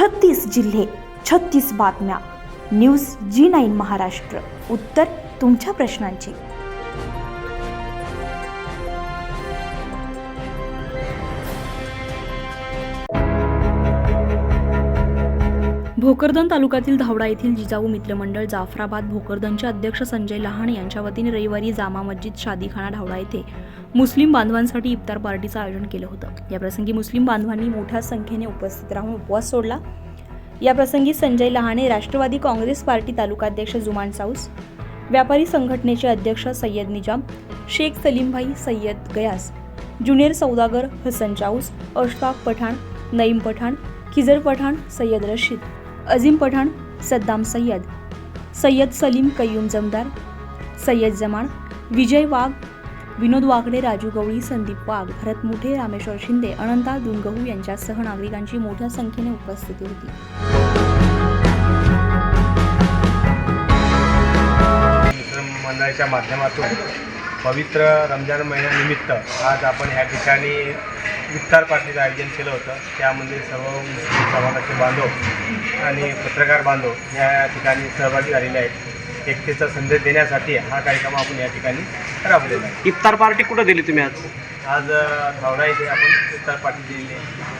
छत्तीस जिल्हे छत्तीस बातम्या. News G nine Maharashtra. उत्तर तुमच्या प्रश्नांची. भोकरदन तालुक्यातील धावडा येथील जिजाऊ मित्रमंडळ जाफराबाद भोकरदनचे अध्यक्ष संजय लहान यांच्या वतीने रविवारी जामा मस्जिद शादीखाना धावडा येथे मुस्लिम बांधवांसाठी इफ्तार पार्टीचं आयोजन केलं होतं. याप्रसंगी मुस्लिम बांधवांनी मोठ्या संख्येने उपस्थित राहून उपवास सोडला. याप्रसंगी संजय लहाने राष्ट्रवादी काँग्रेस पार्टी तालुकाध्यक्ष जुमान साऊस व्यापारी संघटनेचे अध्यक्ष सय्यद निजाम शेख सलीमभाई सय्यद गयास ज्युनियर सौदागर हसन चाऊस अशफाक पठाण नईम पठाण खिजर पठाण सय्यद रशीद अझीम पठाण सद्दाम सय्यद सय्यद सलीम कय्यूम जमदार सय्यद जमान विजय वाघ विनोद वाकडे राजू गवळी संदीप वाघ भरत मुठे रामेश्वर शिंदे अनंता दुनगहू यांच्यासह नागरिकांची मोठ्या संख्येने उपस्थिती होती. मित्र मंडळाच्या माध्यमातून पवित्र रमजान महिन्यानिमित्त आज आपण ह्या ठिकाणी इफ्तार पार्टीचं आयोजन केलं होतं. त्यामध्ये सर्व मुस्लिम समाजाचे बांधव आणि पत्रकार बांधव या ठिकाणी सहभागी झालेले आहेत. एकतेचा संदेश देण्यासाठी हा कार्यक्रम आपण या ठिकाणी राबवलेला आहे. इफ्तार पार्टी कुठं दिली तुम्ही आज? आज धावडा येथे आपण इफ्तार पार्टी दिलेली आहे.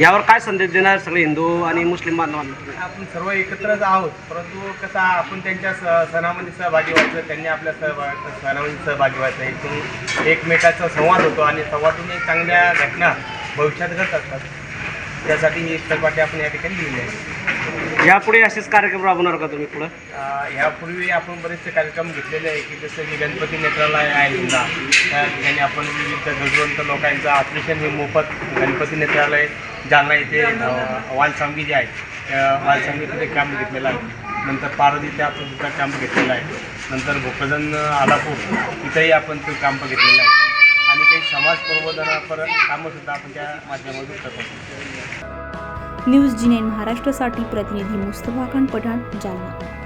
यावर काय संदेश देणार सगळे हिंदू आणि मुस्लिम बांधवांना? आपण सर्व एकत्रच आहोत परंतु कसं आपण त्यांच्या स सणामध्ये सहभागी व्हायचं त्यांनी आपल्या सहभाग सणामध्ये सहभागी व्हायचं इथून एकमेकाचा संवाद होतो आणि संवादून एक चांगल्या घटना भविष्यात घडत असतात त्यासाठी ही इफ्तार पार्टी आपण या ठिकाणी दिलेली आहे. यापुढे असेच कार्यक्रम राबवणार का तुम्ही पुढं? यापूर्वी आपण बरेचसे कार्यक्रम घेतलेले आहे की जसं की गणपती नेत्रालय आहे समजा त्या ठिकाणी आपण विविध गरजवंत लोकांचं ऑपरेशन हे मोफत गणपती नेत्रालय जालना इथे अं, वालसांगी जे आहे त्या वालसांगी तिथे कॅम्प घेतलेला आहे. नंतर पारद त्या आपण सुद्धा कॅम्प घेतलेला आहे. नंतर भोकजन आलापूर इथंही आपण तो कॅम्प घेतलेला आहे. आणि काही समाज प्रबोधनापर कामंसुद्धा आपण त्या माध्यमातून करतो न्यूज जिनेन महाराष्ट्रासाठी प्रतिनिधी मुस्तफा खान पठाण जालना.